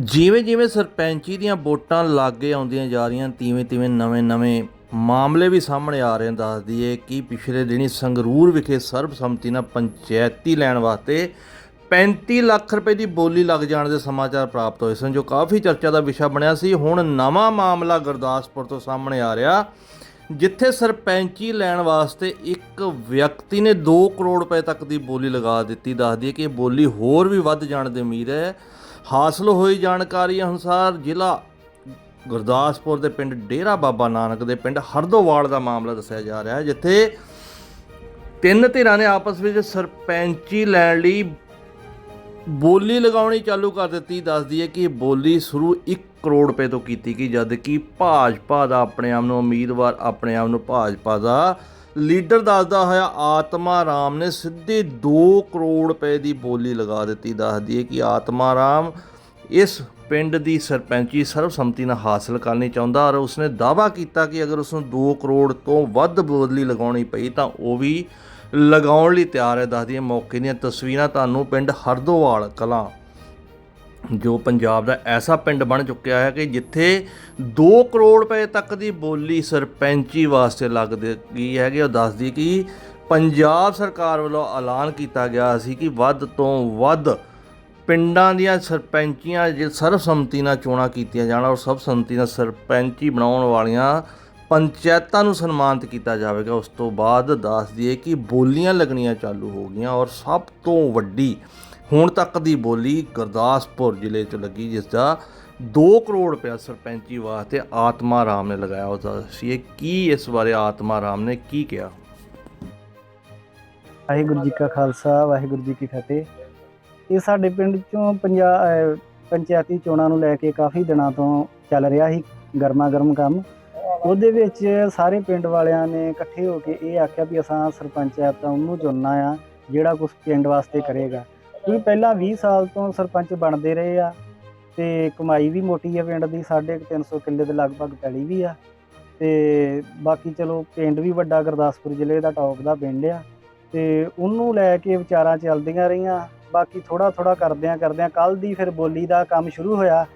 ਜਿਵੇਂ ਜਿਵੇਂ ਸਰਪੰਚੀ ਦੀਆਂ ਵੋਟਾਂ ਲਾਗੇ ਆਉਂਦੀਆਂ ਜਾ ਰਹੀਆਂ, ਤਿਵੇਂ ਤਿਵੇਂ ਨਵੇਂ-ਨਵੇਂ ਮਾਮਲੇ ਵੀ ਸਾਹਮਣੇ ਆ ਰਹੇ ਹਨ। ਦੱਸ ਦਈਏ ਕਿ ਪਿਛਲੇ ਦਿਨੀ ਸੰਗਰੂਰ ਵਿਖੇ ਸਰਬਸੰਮਤੀ ਨਾਲ ਪੰਚਾਇਤੀ ਲੈਣ ਵਾਸਤੇ 35 ਲੱਖ ਰੁਪਏ ਦੀ ਬੋਲੀ ਲੱਗ ਜਾਣ ਦੇ ਸਮਾਚਾਰ ਪ੍ਰਾਪਤ ਹੋਏ ਸਨ, ਜੋ ਕਾਫੀ ਚਰਚਾ ਦਾ ਵਿਸ਼ਾ ਬਣਿਆ ਸੀ। ਹੁਣ ਨਵਾਂ ਮਾਮਲਾ ਗੁਰਦਾਸਪੁਰ ਤੋਂ ਸਾਹਮਣੇ ਆ ਰਿਹਾ, ਜਿੱਥੇ ਸਰਪੰਚੀ ਲੈਣ ਵਾਸਤੇ ਇੱਕ ਵਿਅਕਤੀ ਨੇ 2 ਕਰੋੜ ਰੁਪਏ ਤੱਕ ਦੀ ਬੋਲੀ ਲਗਾ ਦਿੱਤੀ। ਦੱਸਦੀ ਹੈ ਕਿ ਇਹ ਬੋਲੀ ਹੋਰ ਵੀ ਵੱਧ ਜਾਣ ਦੀ ਉਮੀਦ ਹੈ। ਹਾਸਲ ਹੋਈ ਜਾਣਕਾਰੀ ਅਨੁਸਾਰ ਜ਼ਿਲ੍ਹਾ ਗੁਰਦਾਸਪੁਰ ਦੇ ਪਿੰਡ ਡੇਰਾ ਬਾਬਾ ਨਾਨਕ ਦੇ ਪਿੰਡ ਹਰਦੋਵਾਲ ਦਾ ਮਾਮਲਾ ਦੱਸਿਆ ਜਾ ਰਿਹਾ ਹੈ, ਜਿੱਥੇ ਤਿੰਨ ਧਿਰਾਂ ਨੇ ਆਪਸ ਵਿੱਚ ਸਰਪੰਚੀ ਲੈਣ ਲਈ ਬੋਲੀ ਲਗਾਉਣੀ ਚਾਲੂ ਕਰ ਦਿੱਤੀ। ਦੱਸਦੀ ਹੈ ਕਿ ਇਹ ਬੋਲੀ ਸ਼ੁਰੂ 1 ਕਰੋੜ ਰੁਪਏ ਤੋਂ ਕੀਤੀ ਗਈ ਜਦ ਕਿ ਭਾਜਪਾ ਦਾ ਆਪਣੇ ਆਪ ਨੂੰ ਉਮੀਦਵਾਰ ਆਪਣੇ ਆਪ ਨੂੰ ਭਾਜਪਾ ਦਾ ਲੀਡਰ ਦੱਸਦਾ ਹੋਇਆ ਆਤਮਾ ਰਾਮ ਨੇ ਸਿੱਧੇ 2 ਕਰੋੜ ਰੁਪਏ ਦੀ ਬੋਲੀ ਲਗਾ ਦਿੱਤੀ। ਦੱਸਦੀ ਹੈ ਕਿ ਆਤਮਾ ਰਾਮ ਇਸ ਪਿੰਡ ਦੀ ਸਰਪੰਚੀ ਸਰਬਸੰਮਤੀ ਨਾਲ ਹਾਸਲ ਕਰਨੀ ਚਾਹੁੰਦਾ ਔਰ ਉਸਨੇ ਦਾਅਵਾ ਕੀਤਾ ਕਿ ਅਗਰ ਉਸ ਨੂੰ 2 ਕਰੋੜ ਤੋਂ ਵੱਧ ਬੋਲੀ ਲਗਾਉਣੀ ਪਈ ਤਾਂ ਉਹ ਵੀ ਲਗਾਉਣ ਲਈ ਤਿਆਰ ਹੈ। ਦੱਸਦੀ ਹੈ ਮੌਕੇ ਦੀਆਂ ਤਸਵੀਰਾਂ ਤੁਹਾਨੂੰ ਪਿੰਡ ਹਰਦੋਵਾਲ ਕਲਾਂ ਜੋ ਪੰਜਾਬ ਦਾ ਐਸਾ ਪਿੰਡ ਬਣ ਚੁੱਕਿਆ ਹੈ ਕਿ ਜਿੱਥੇ 2 ਕਰੋੜ ਰੁਪਏ ਤੱਕ ਦੀ ਬੋਲੀ ਸਰਪੰਚੀ ਵਾਸਤੇ ਲੱਗਦੀ ਗਈ ਹੈਗੀ ਉਹ ਦੱਸਦੀ ਕਿ ਪੰਜਾਬ ਸਰਕਾਰ ਵੱਲੋਂ ਐਲਾਨ ਕੀਤਾ ਗਿਆ ਸੀ ਕਿ ਵੱਧ ਤੋਂ ਵੱਧ ਪਿੰਡਾਂ ਦੀਆਂ ਸਰਪੰਚੀਆਂ ਜੇ ਸਰਬਸੰਮਤੀ ਨਾਲ ਚੋਣਾਂ ਕੀਤੀਆਂ ਜਾਣ ਔਰ ਸਰਬਸੰਮਤੀ ਨਾਲ ਸਰਪੰਚੀ ਬਣਾਉਣ ਵਾਲੀਆਂ ਪੰਚਾਇਤਾਂ ਨੂੰ ਸਨਮਾਨਿਤ ਕੀਤਾ ਜਾਵੇਗਾ, ਉਸ ਤੋਂ ਬਾਅਦ ਦੱਸ ਦਈਏ ਕਿ ਬੋਲੀਆਂ ਲੱਗਣੀਆਂ ਚਾਲੂ ਹੋ ਗਈਆਂ ਔਰ ਸਭ ਤੋਂ ਵੱਡੀ ਹੁਣ ਤੱਕ ਦੀ ਬੋਲੀ ਗੁਰਦਾਸਪੁਰ ਜ਼ਿਲ੍ਹੇ 'ਚ ਲੱਗੀ, ਜਿਸ ਦਾ 2 ਕਰੋੜ ਰੁਪਇਆ ਸਰਪੰਚੀ ਵਾਸਤੇ ਆਤਮਾ ਰਾਮ ਨੇ ਲਗਾਇਆ। ਉਸ ਦਾ ਦੱਸੀਏ, ਕੀ ਇਸ ਬਾਰੇ ਆਤਮਾ ਰਾਮ ਨੇ ਕੀ ਕਿਹਾ? ਵਾਹਿਗੁਰੂ ਜੀ ਕਾ ਖਾਲਸਾ, ਵਾਹਿਗੁਰੂ ਜੀ ਕੀ ਫਤਿਹ। ਇਹ ਸਾਡੇ ਪਿੰਡ ਚੋਂ ਪੰਜਾਬ ਪੰਚਾਇਤੀ ਚੋਣਾਂ ਨੂੰ ਲੈ ਕੇ ਕਾਫੀ ਦਿਨਾਂ ਤੋਂ ਚੱਲ ਰਿਹਾ ਸੀ ਗਰਮਾ ਗਰਮ ਕੰਮ। ਉਹਦੇ ਵਿੱਚ ਸਾਰੇ ਪਿੰਡ ਵਾਲਿਆਂ ਨੇ ਇਕੱਠੇ ਹੋ ਕੇ ਇਹ ਆਖਿਆ ਵੀ ਅਸਾਂ ਸਰਪੰਚ ਸਰਪੰਚਾਇਤ ਤਾਂ ਉਹਨੂੰ ਚੁਣਨਾ ਆ, ਜਿਹੜਾ ਕੁਝ ਪਿੰਡ ਵਾਸਤੇ ਕਰੇਗਾ। ਕਿਉਂਕਿ ਪਹਿਲਾਂ 20 ਸਾਲ ਤੋਂ ਸਰਪੰਚ ਬਣਦੇ ਰਹੇ ਆ ਤੇ ਕਮਾਈ ਵੀ ਮੋਟੀ ਆ, ਪਿੰਡ ਦੀ 350 ਕਿੱਲੇ ਦੇ ਲਗਭਗ ਪੈਲੀ ਵੀ ਆ। ਤੇ ਬਾਕੀ ਚਲੋ ਪਿੰਡ ਵੀ ਵੱਡਾ, ਗੁਰਦਾਸਪੁਰ ਜ਼ਿਲ੍ਹੇ ਦਾ ਟੌਪ ਦਾ ਪਿੰਡ ਆ। ਤੇ ਉਹਨੂੰ ਲੈ ਕੇ ਵਿਚਾਰਾਂ ਚੱਲਦੀਆਂ ਰਹੀਆਂ। ਬਾਕੀ ਥੋੜਾ ਥੋੜਾ ਕਰਦਿਆਂ ਕਰਦਿਆਂ ਕੱਲ ਦੀ ਫਿਰ ਬੋਲੀ ਦਾ ਕੰਮ ਸ਼ੁਰੂ ਹੋਇਆ,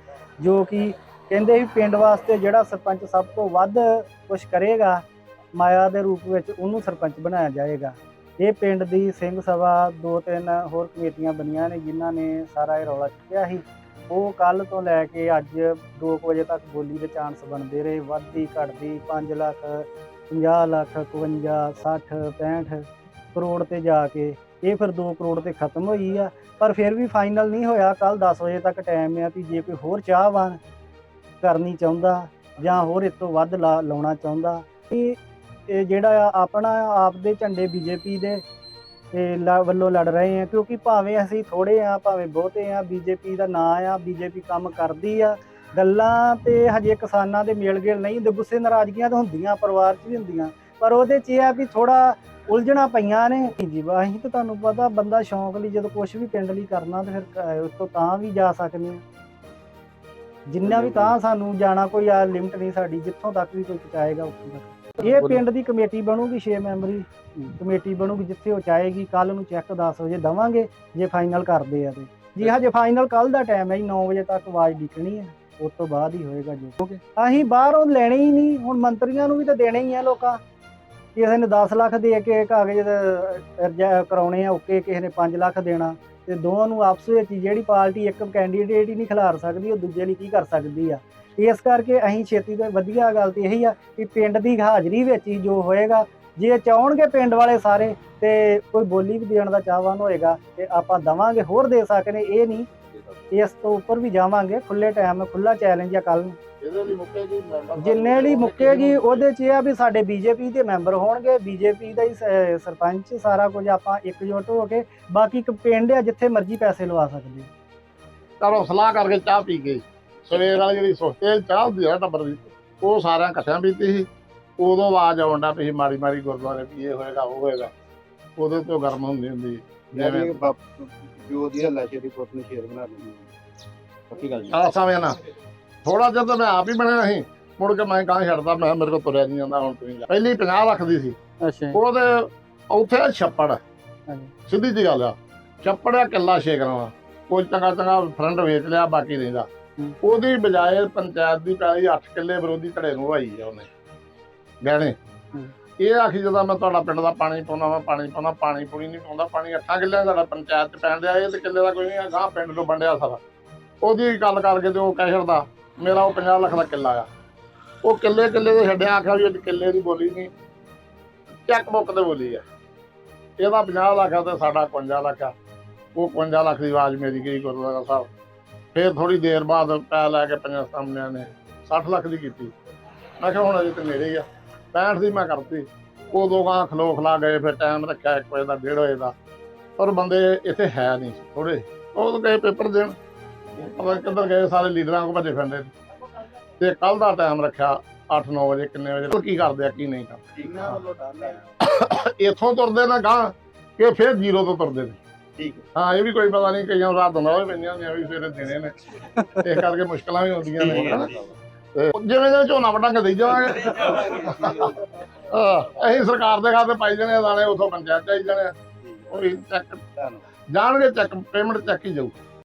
ਜੋ ਕਿ ਕਹਿੰਦੇ ਵੀ ਪਿੰਡ ਵਾਸਤੇ ਜਿਹੜਾ ਸਰਪੰਚ ਸਭ ਤੋਂ ਵੱਧ ਕੁਝ ਕਰੇਗਾ, ਮਾਇਆ ਦੇ ਰੂਪ ਵਿੱਚ ਉਹਨੂੰ ਸਰਪੰਚ ਬਣਾਇਆ ਜਾਏਗਾ। ਇਹ ਪਿੰਡ ਦੀ ਸਿੰਘ ਸਭਾ ਦੋ ਤਿੰਨ ਹੋਰ ਕਮੇਟੀਆਂ ਬਣੀਆਂ ਨੇ, ਜਿਨ੍ਹਾਂ ਨੇ ਸਾਰਾ ਇਹ ਰੌਲਾ ਚੁੱਕਿਆ ਸੀ। ਉਹ ਕੱਲ ਤੋਂ ਲੈ ਕੇ ਅੱਜ 2 ਵਜੇ ਤੱਕ ਬੋਲੀ ਦੇ ਚਾਂਸ ਬਣਦੇ ਰਹੇ। ਵੱਧਦੀ, ਘਟਦੀ 5 ਲੱਖ 50 ਲੱਖ 51 60 65 ਕਰੋੜ ਤੇ ਜਾ ਕੇ ਇਹ ਫਿਰ 2 ਕਰੋੜ ਤੇ ਖਤਮ ਹੋਈ ਆ। ਪਰ ਫਿਰ ਵੀ ਫਾਈਨਲ ਨਹੀਂ ਹੋਇਆ। ਕੱਲ 10 ਵਜੇ ਤੱਕ ਟਾਈਮ ਆ ਵੀ ਜੇ ਕੋਈ ਹੋਰ ਚਾਹਵਾਨ ਕਰਨੀ ਚਾਹੁੰਦਾ ਜਾਂ ਹੋਰ ਇਸ ਤੋਂ ਵੱਧ ਲਾ- ਲਾਉਣਾ ਚਾਹੁੰਦਾ, ਇਹ ਇਹ ਜਿਹੜਾ ਆ ਆਪਣਾ ਆਪ ਦੇ ਝੰਡੇ ਬੀਜੇਪੀ ਦੇ ਤੇ ਲ- ਵੱਲੋਂ ਲੜ ਰਹੇ ਆ, ਕਿਉਂਕਿ ਭਾਵੇਂ ਅਸੀਂ ਥੋੜੇ ਆ, ਭਾਵੇਂ ਬਹੁਤੇ ਆ, ਬੀਜੇਪੀ ਦਾ ਨਾਂ ਆ, ਬੀਜੇਪੀ ਕੰਮ ਕਰਦੀ ਆ, ਗੱਲਾਂ ਤੇ ਹਜੇ ਕਿਸਾਨਾਂ ਦੇ ਮੇਲ ਗੇਲ ਨਹੀਂ ਹੁੰਦੇ ਗੁੱਸੇ ਨਾਰਾਜ਼ਗੀਆਂ ਤਾਂ ਹੁੰਦੀਆਂ, ਪਰਿਵਾਰ 'ਚ ਵੀ ਹੁੰਦੀਆਂ, ਪਰ ਉਹਦੇ 'ਚ ਇਹ ਆ ਵੀ ਥੋੜਾ ਉਲਝਣਾ ਪਈਆਂ ਨੇ। ਜੀ ਵਾ ਅਸੀਂ ਤਾਂ ਤੁਹਾਨੂੰ ਪਤਾ ਬੰਦਾ ਸ਼ੌਂਕ ਲਈ ਜਦੋਂ ਕੁਝ ਵੀ ਪਿੰਡ ਲਈ ਕਰਨਾ, ਤੇ ਫਿਰ ਕ- ਉਸ ਤੋਂ ਤਾਂ ਵੀ ਜਾ ਸਕਦੇ ਹਾਂ। ਜਿੰਨਾ ਵੀ ਤਾਂ ਸਾਨੂੰ ਜਾਣਾ, ਕੋਈ ਆ ਲਿਮਟ ਨਹੀਂ ਸਾਡੀ, ਜਿੱਥੋਂ ਤੱਕ ਵੀ ਕੋਈ ਪਹੁੰਚਾਏਗਾ, ਉੱਥੋਂ ਤੱਕ। ਇਹ ਪਿੰਡ ਦੀ ਕਮੇਟੀ ਬਣੂਗੀ 6 ਮੈਂਬਰੀ ਕਮੇਟੀ ਬਣੂਗੀ ਜਿੱਥੇ ਉਹ ਚਾਹੇਗੀ ਕੱਲ ਨੂੰ ਚੈੱਕ 10 ਵਜੇ ਦਵਾਂਗੇ ਜੇ ਫਾਈਨਲ ਕਰਦੇ ਆ ਤੇ। ਜੀ ਹਜੇ ਫਾਈਨਲ ਕੱਲ ਦਾ ਟਾਈਮ ਹੈ ਜੀ 9 ਵਜੇ ਤੱਕ ਆਵਾਜ਼ ਡਿੱਕਣੀ ਹੈ ਉਸ ਤੋਂ ਬਾਅਦ ਹੀ ਹੋਏਗਾ ਜੋ। ਅਸੀਂ ਬਾਹਰੋਂ ਲੈਣੇ ਹੀ ਨਹੀਂ ਹੁਣ ਮੰਤਰੀਆਂ ਨੂੰ ਵੀ ਤਾਂ ਦੇਣੇ ਹੀ ਆ ਲੋਕਾਂ। ਕਿਸੇ ਨੇ 10 ਲੱਖ ਦੇ ਕੇ ਕਾਗਜ਼ ਕਰਾਉਣੇ ਆ ਓਕੇ ਕਿਸੇ ਨੇ 5 ਲੱਖ ਦੇਣਾ। ਤੇ ਦੋਵਾਂ ਨੂੰ ਆਪਸ ਵਿੱਚ ਹੀ ਜਿਹੜੀ ਪਾਰਟੀ ਇੱਕ ਕੈਂਡੀਡੇਟ ਹੀ ਨਹੀਂ ਖਿਲਾਰ ਸਕਦੀ ਉਹ ਦੂਜੇ ਲਈ ਕੀ ਕਰ ਸਕਦੀ ਆ? ਇਸ ਕਰਕੇ ਅਸੀਂ ਛੇਤੀ ਤੋਂ ਵਧੀਆ ਗੱਲ ਤੇ ਇਹੀ ਆ ਕਿ ਪਿੰਡ ਦੀ ਹਾਜ਼ਰੀ ਵਿੱਚ ਹੀ ਜੋ ਹੋਏਗਾ ਜੇ ਚਾਹਣਗੇ ਪਿੰਡ ਵਾਲੇ ਸਾਰੇ ਤੇ ਕੋਈ ਬੋਲੀ ਵੀ ਦੇਣ ਦਾ ਚਾਹਵਾਨ ਹੋਏਗਾ ਤੇ ਆਪਾਂ ਦਵਾਂਗੇ ਹੋਰ ਦੇ ਸਕਦੇ ਇਹ ਨਹੀਂ। ਇਸ ਤੋਂ ਉੱਪਰ ਵੀ ਜਾਵਾਂਗੇ ਖੁੱਲੇ ਟਾਈਮ ਖੁੱਲਾ ਚੈਲੰਜ ਆ ਕੱਲ ਨੂੰ। ਜਿੰਨੇ ਲਈ ਮੁੱਕੇਗੀ। ਉਹਦੇ 'ਚ ਇਹ ਆ ਵੀ ਸਾਡੇ ਬੀਜੇਪੀ ਦੇ ਮੈਂਬਰ ਹੋਣਗੇ ਬੀਜੇਪੀ ਦਾ ਹੀ ਸਰਪੰਚ ਸਾਰਾ ਕੁਝ ਆਪਾਂ ਇਕਜੁੱਟ ਹੋ ਕੇ ਬਾਕੀ ਇੱਕ ਪਿੰਡ ਆ ਜਿੱਥੇ ਮਰਜ਼ੀ ਪੈਸੇ ਲਵਾ ਸਕਦੇ ਘਰੋਂ ਸਲਾਹ ਕਰਕੇ ਚਾਹ ਪੀ ਗਏ ਸਵੇਰ ਵਾਲੀ ਜਿਹੜੀ ਸੁਸਤੇ ਚਾਹ ਹੁੰਦੀ ਆ ਟੱਬਰ ਦੀ ਉਹ ਸਾਰਿਆਂ ਇਕੱਠਿਆਂ ਪੀਤੀ ਸੀ। ਉਦੋਂ ਆਵਾਜ਼ ਆਉਂਦਾ ਪਈ ਸੀ ਮਾੜੀ ਮਾੜੀ ਗੁਰਦੁਆਰੇ ਵੀ ਇਹ ਹੋਏਗਾ ਉਹ ਹੋਏਗਾ। ਉਹਦੇ ਤੋਂ ਗਰਮ ਹੁੰਦੀ ਹੁੰਦੀ ਜਿਵੇਂ ਜੋ ਦੀ ਹੱਲਾ ਸ਼ੇਰੀ ਪੁੱਤ ਨੂੰ ਸ਼ੇਰ ਬਣਾ ਦਿੰਦੀ ਪੱਕੀ ਗੱਲ ਜੀ। ਆ ਸਮੇਂ ਨਾ ਥੋੜਾ ਜਿਹਾ ਤਾਂ ਮੈਂ ਆਪ ਹੀ ਬਣਿਆ ਸੀ। ਮੁੜ ਕੇ ਮੈਂ ਕਾਂ ਛੱਡਦਾ ਮੈਂ ਕਿਹਾ ਮੇਰੇ ਕੋਲ ਤੁਰਿਆ ਨਹੀਂ ਜਾਂਦਾ ਹੁਣ ਤੁਸੀਂ ਜਾ। ਪਹਿਲੀ 50 ਲੱਖ ਦੀ ਸੀ। ਅੱਛਾ ਉਹਦੇ ਉੱਥੇ ਛੱਪੜ। ਹਾਂਜੀ। ਸਿੱਧੀ ਜੀ ਗੱਲ ਆ। ਛੱਪੜ ਆ ਕਿੱਲਾ ਛੇਕਰਾਂ ਦਾ। ਕੋਈ ਚੰਗਾ ਚੰਗਾ ਫਰੰਟ ਵੇਚ ਲਿਆ ਬਾਕੀ ਰਹਿੰਦਾ। ਉਹਦੀ ਬਜਾਏ ਪੰਚਾਇਤ ਦੀ ਪੈਲੀ 8 ਕਿੱਲੇ ਵਿਰੋਧੀ ਧੜੇ ਨੂੰ ਵਾਈ ਆ ਉਹਨੇ। ਗਹਿਣੇ। ਇਹ ਆਖੀ ਜਦੋਂ ਮੈਂ ਤੁਹਾਡਾ ਪਿੰਡ ਦਾ ਪਾਣੀ ਪਾਉਣਾ ਵਾ ਪਾਣੀ ਪਾਉਣਾ ਪਾਣੀ ਪੂਣੀ ਨਹੀਂ ਪਾਉਂਦਾ, ਪਾਣੀ 8 ਕਿੱਲਿਆਂ ਦਾ ਪੰਚਾਇਤ ਚ ਪੈਣ ਡਿਆ, ਇਹ ਤੇ ਕਿੱਲੇ ਦਾ ਕੋਈ ਨਹੀਂ ਗਾਂ ਪਿੰਡ ਤੋਂ ਵੰਡਿਆ ਸਾਰਾ। ਉਹਦੀ ਗੱਲ ਕਰਕੇ ਤੇ ਉਹ ਕਹਿ ਛੱਡਦਾ, ਮੇਰਾ ਉਹ 50 ਲੱਖ ਦਾ ਕਿੱਲਾ ਆ। ਉਹ ਕਿੱਲੇ ਕਿੱਲੇ ਦੇ ਛੱਡਿਆ, ਆਖਿਆ ਵੀ ਅੱਜ ਕਿੱਲੇ ਦੀ ਬੋਲੀ ਨਹੀਂ। ਚੈੱਕ ਬੁੱਕ ਤੇ ਬੋਲੀ ਆ। ਇਹਦਾ 50 ਲੱਖ ਆ ਤੇ ਸਾਡਾ 51 ਲੱਖ ਆ। ਉਹ 51 ਲੱਖ ਦੀ ਆਵਾਜ਼ ਮੇਰੀ ਗਈ ਗੁਰਦੁਆਰਾ ਸਾਹਿਬ। ਫਿਰ ਥੋੜੀ ਦੇਰ ਬਾਅਦ ਪੈ ਲੈ ਕੇ ਪੰਜਾਂ ਸਾਹਮਣਿਆਂ ਨੇ 60 ਲੱਖ ਦੀ ਕੀਤੀ। ਮੈਂ ਕਿਹਾ ਹੁਣ ਅਜੇ ਤੇ ਮੇਰੇ ਹੀ ਆ। 65 ਦੀ ਮੈਂ ਕਰਤੀ। ਉਦੋਂ ਗਾਂ ਖਲੋ ਖਲਾ ਗਏ ਫਿਰ ਟਾਈਮ ਰੱਖਿਆ 1 ਵਜੇ ਦਾ 1:30 ਵਜੇ ਦਾ। ਪਰ ਬੰਦੇ ਇੱਥੇ ਹੈ ਨਹੀਂ ਥੋੜੇ ਉਹ ਗਏ ਪੇਪਰ ਦੇਣ। ਪਤਾ ਕਿੱਧਰ ਗਏ ਸਾਰੇ ਲੀਡਰਾਂ ਕੋ ਭੱਜੇ ਫਿਰਦੇ ਤੇ ਕੱਲ ਦਾ ਟਾਈਮ ਰੱਖਿਆ 8-9 ਵਜੇ ਕਿੰਨੇ ਵਜੇ ਉਹ ਕੀ ਕਰਦੇ ਆ ਕੀ ਨਹੀਂ ਕਰਦੇ। ਇੱਥੋਂ ਤੁਰਦੇ ਨੇ ਗਾਂ ਕਿ ਫਿਰ ਜ਼ੀਰੋ ਤੋਂ ਤੁਰਦੇ ਨੇ। ਠੀਕ ਹਾਂ। ਇਹ ਵੀ ਕੋਈ ਪਤਾ ਨਹੀਂ ਕਈਆਂ ਨੂੰ ਰਾਤ ਹੁੰਦਾ ਹੋਵੇ ਪੈਂਦੀਆਂ ਹੁੰਦੀਆਂ ਵੀ ਸਵੇਰੇ ਦੇਣੇ ਨੇ। ਇਸ ਕਰਕੇ ਮੁਸ਼ਕਲਾਂ ਵੀ ਹੁੰਦੀਆਂ ਨੇ। ਹਨਾ। ਤੇ ਜਿਵੇਂ ਜਿਵੇਂ ਝੋਨਾ ਵਟਾਂਗੇ ਦੇਈ ਜਾਵਾਂਗੇ। ਹਾਂ ਅਸੀਂ ਸਰਕਾਰ ਦੇ ਖਾਤੇ ਪਾਈ ਜਾਣੇ ਦਾਣੇ ਉਥੋਂ ਪੰਚਾਇਤ ਚਾਈ ਜਾਣੇ ਆ। ਉਹ ਚੈੱਕ ਜਾਣਗੇ ਚੈੱਕ ਪੇਮੈਂਟ ਚੱਕ ਹੀ ਜਾਊ।